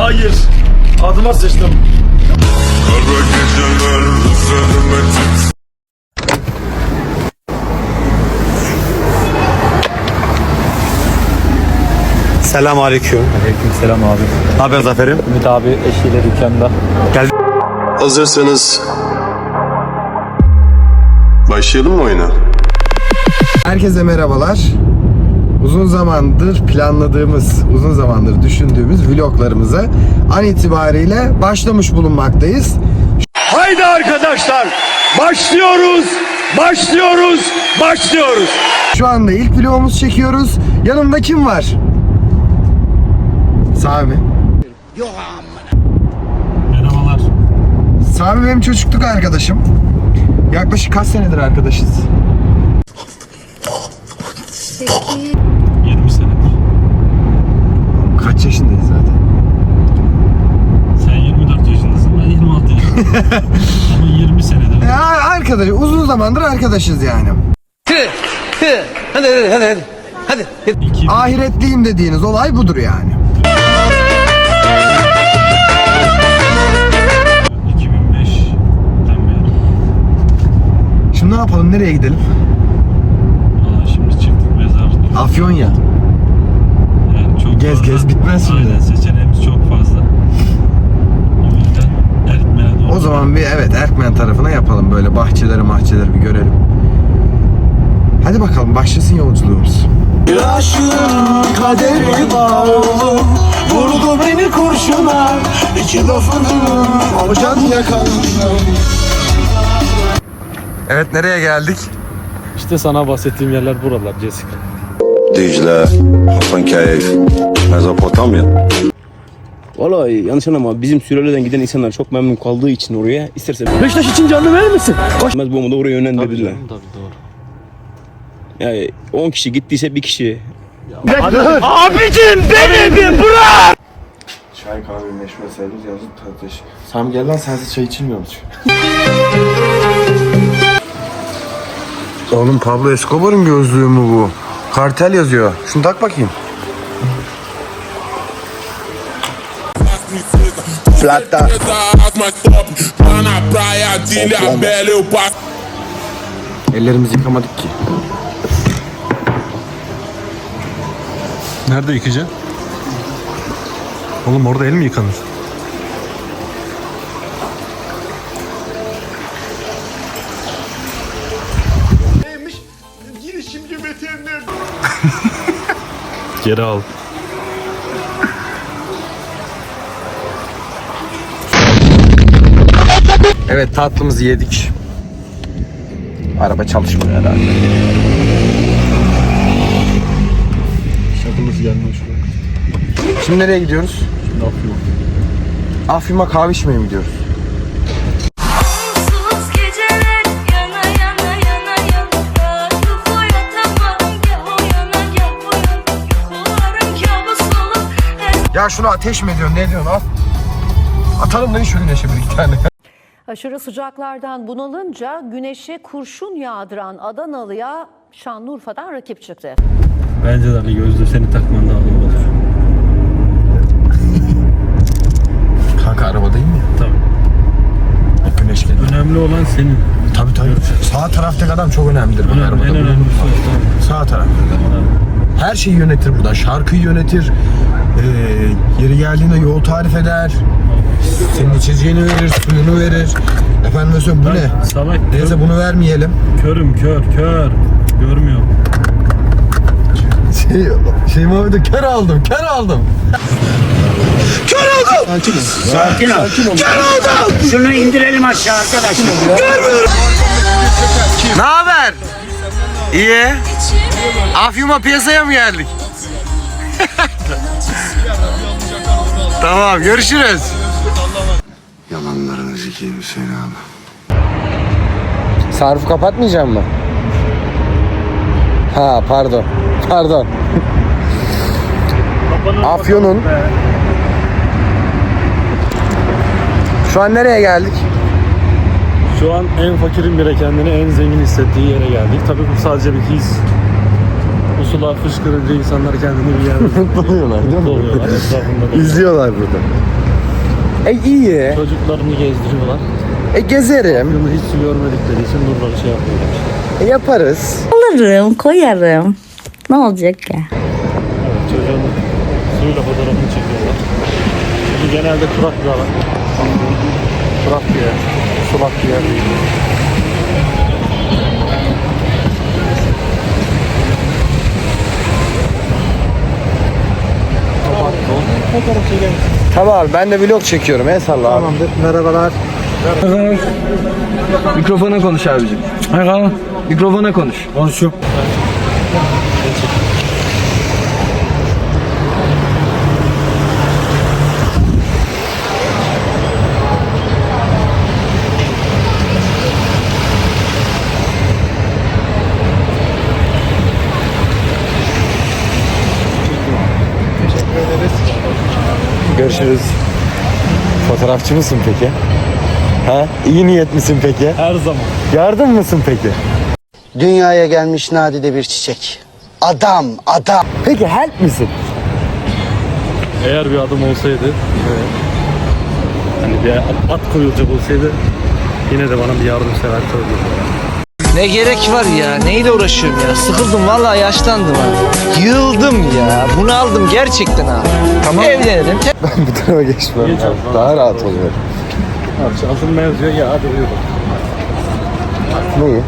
Hayır. Adıma sıçtım. Kara geceler üzerime Selam aleyküm. Selam abi. Ne haber Zafer'im? Ümit abi eşiyle dükkanda. Hazırsanız başlayalım mı oyuna? Herkese merhabalar. Uzun zamandır planladığımız, uzun zamandır düşündüğümüz vloglarımıza an itibariyle başlamış bulunmaktayız. Haydi arkadaşlar. Başlıyoruz. Başlıyoruz. Başlıyoruz. Şu anda ilk vlogumuzu çekiyoruz. Yanımda kim var? Sami. Merhabalar. Sami benim çocukluk arkadaşım. Yaklaşık kaç senedir arkadaşız? 20 senedir. Kaç yaşındayız zaten? Sen 24 yaşındasın ben 26 yaşındayım. Ama 20 senedir. Ya arkadaş, uzun zamandır arkadaşız yani. 2000 Ahiretliyim dediğiniz olay budur yani. 2005'ten beri. Şimdi ne yapalım, nereye gidelim? Valla şimdi çıktık mezar. Afyon ya. Gez gez bitmez şimdi. Aynen seçeneğimiz çok fazla. O yüzden Erkmen'e doğru. O zaman bir evet Erkmen tarafına yapalım böyle bahçeleri mahçeleri bir görelim. Hadi bakalım başlasın yolculuğumuz. kaderi bağlı Vurdu beni kurşuna İki lafını Hocan Evet nereye geldik? İşte sana bahsettiğim yerler buralar Jessica. Dicle, Hasankeyf, Mezopotamya. Valla yanlış anlama bizim süreleden giden insanlar çok memnun kaldığı için oraya isterse Beşiktaş için canlı verir misin? Koşmaz bu da oraya yönlendirdiler. Tabii doğru. Yani 10 kişi gittiyse bir kişi Çay kahve meşme servis yazın tartış. Sam gel lan sensiz çay içilmiyormuş. Oğlum Pablo Escobar'ın gözlüğü mü bu? Kartel yazıyor. Şunu tak bakayım. Plata. Ellerimizi yıkamadık ki. Nerede yıkayacaksın? Oğlum orada el mi yıkanır? Geri al. Evet tatlımızı yedik. Araba çalışmıyor herhalde. Şakımız gelmiyor şuraya. Şimdi nereye gidiyoruz? Ne yapıyor? Afyon'a kahve içmeye mi gidiyoruz? Ya şunu ateş mi ediyorsun ne diyorsun al. Atalım lan şu güneşe bir iki tane. Aşırı sıcaklardan bunalınca güneşe kurşun yağdıran Adanalı'ya Şanlıurfa'dan rakip çıktı. Bence de Ali gözlüğü seni takman daha doğru olur. Kanka arabadayım ya. Tabii. Güneş geliyor. Önemli olan senin. Tabii tabii. Sağ taraftaki adam çok önemlidir. Önemli, arabada, en önemlisi o. Sağ taraf. Her şeyi yönetir burada. Şarkıyı yönetir. Ee, yeri geldiğinde yol tarif eder. Senin içeceğini verir, suyunu verir. Efendim mesela bu ne? Salak. Neyse kör- bunu vermeyelim. Körüm kör kör. Görmüyorum. Şey, şey muhabbeti kör aldım, kör aldım. Ne haber? İyi. Afyon'a piyasaya mı geldik? tamam görüşürüz. Yalanlarını zikeyim Hüseyin abi. Sarfı kapatmayacağım mı? Ha pardon. Pardon. Afyon'un Şu an nereye geldik? Şu an en fakirin bile kendini en zengin hissettiği yere geldik. Tabii bu sadece bir his. Sular fışkırınca insanlar kendini bir yerde Mutlu oluyorlar değil mi? oluyorlar etrafında. da. İzliyorlar burada. E iyi. Çocuklarını gezdiriyorlar. E gezerim. Bunu hiç görmedikleri için buraları şey yapıyorlar işte. E yaparız. Alırım, koyarım. Ne olacak ya? Evet, çocuğun suyla fotoğrafını çekiyorlar. Çünkü genelde kurak bir alan. Kurak bir yer. Sulak bir yer değil. Tamam ben de vlog çekiyorum. El salla abi. Tamamdır. Merhabalar. Mikrofona konuş abicim. Mikrofona konuş. Konuşuyorum. Görüşürüz. Fotoğrafçı mısın peki? Ha? İyi niyet misin peki? Her zaman. Yardım mısın peki? Dünyaya gelmiş nadide bir çiçek. Adam, adam. Peki help misin? Eğer bir adım olsaydı hani bir at, at koyulacak olsaydı yine de bana bir yardımsever olurdu. Ne gerek var ya? Neyle uğraşıyorum ya? Sıkıldım vallahi yaşlandım ha. Yıldım ya. Bunu aldım gerçekten ha. Tamam. Evlenirim. Ben bu tarafa geçmem. Geç abi. Daha rahat oluyor. Asıl mevzuya ya hadi buyurun. Neyi?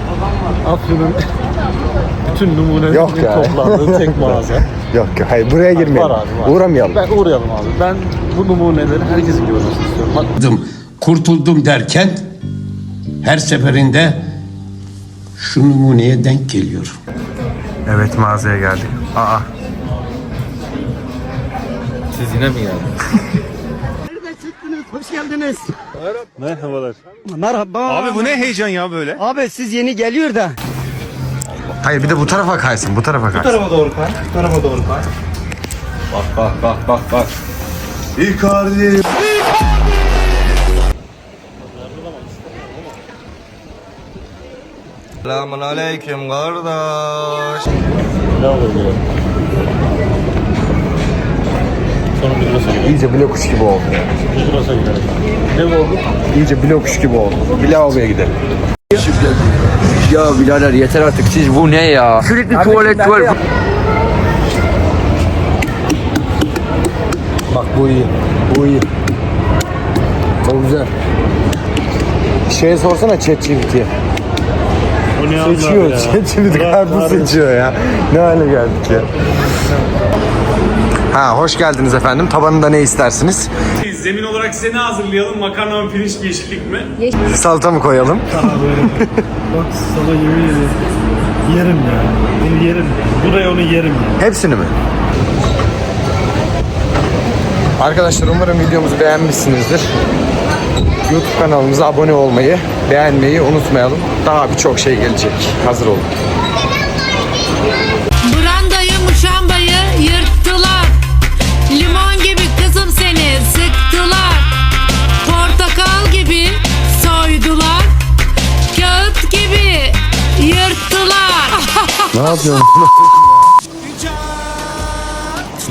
Afyon'un bütün numune Yok ya. toplandığı tek mağaza. Yok yok hayır buraya girmeyelim. Var abi var. Uğramayalım. Ben uğrayalım abi. Ben bu numuneleri herkesin görmesini istiyorum. Bak kurtuldum derken her seferinde şu numuneye denk geliyor. Evet mağazaya geldik. Aa. siz yine mi geldiniz? Merhabalar. Merhaba. Abi bu ne heyecan ya böyle? Abi siz yeni geliyor da. Hayır bir de bu tarafa kaysın. Bu tarafa kaysın. tarafa doğru kay. Bu tarafa doğru kay. Bak bak bak bak bak. Icardi. Selamun aleyküm kardeş. Ne olur bu? Sonra Migros'a gidelim. İyice blokuş gibi oldu. Migros'a gidelim. Ne oldu? İyice blokuş gibi oldu. Bir lavaboya gidelim. Ya birader yeter artık siz bu ne ya? Sürekli tuvalet tuvalet. Bak bu iyi. Bu iyi. Çok güzel. Şeye sorsana ChatGPT'ye. Seçiyor. Bırak, karpuz seçiyor ya. Ne hale geldik ya. Ha hoş geldiniz efendim. Tabanında ne istersiniz? Zemin olarak size ne hazırlayalım? Makarna mı, pirinç mi, yeşillik mi? Salata mı koyalım? Bak sana yemin ediyorum. Yerim ya. Bunu yerim. Buraya onu yerim ya. Hepsini mi? Arkadaşlar umarım videomuzu beğenmişsinizdir. YouTube kanalımıza abone olmayı, beğenmeyi unutmayalım. Daha birçok şey gelecek. Hazır olun. Brandayı muşambayı yırttılar Limon gibi kızım seni sıktılar Portakal gibi soydular Kağıt gibi yırttılar Ne yapıyorsun?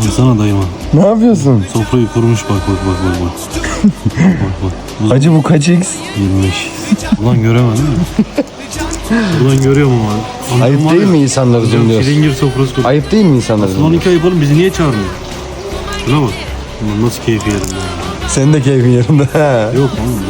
Baksana dayıma. ne yapıyorsun? Sofrayı kurmuş bak bak bak bak bak. Bak. Bu kaç x? 25. Ulan göremedim mi? Buradan görüyorum ama. Anladın Ayıp var değil ya, mi insanları hocam dinliyorsun? Çilingir sofrası kurmuş. Ayıp değil mi insanları Son dinliyorsun? iki ayıp oğlum bizi niye çağırmıyor? Şuna bak. Ulan nasıl keyfi yerim ya. Senin de keyfin yerinde. Yok oğlum.